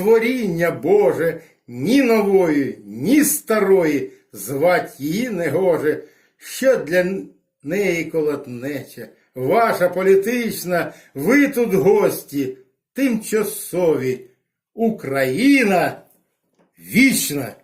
творіння Боже, ні нової, ні старої, звать її негоже, що для неї колотнече. Ваша політична, ви тут гості, тимчасові. Україна вічна!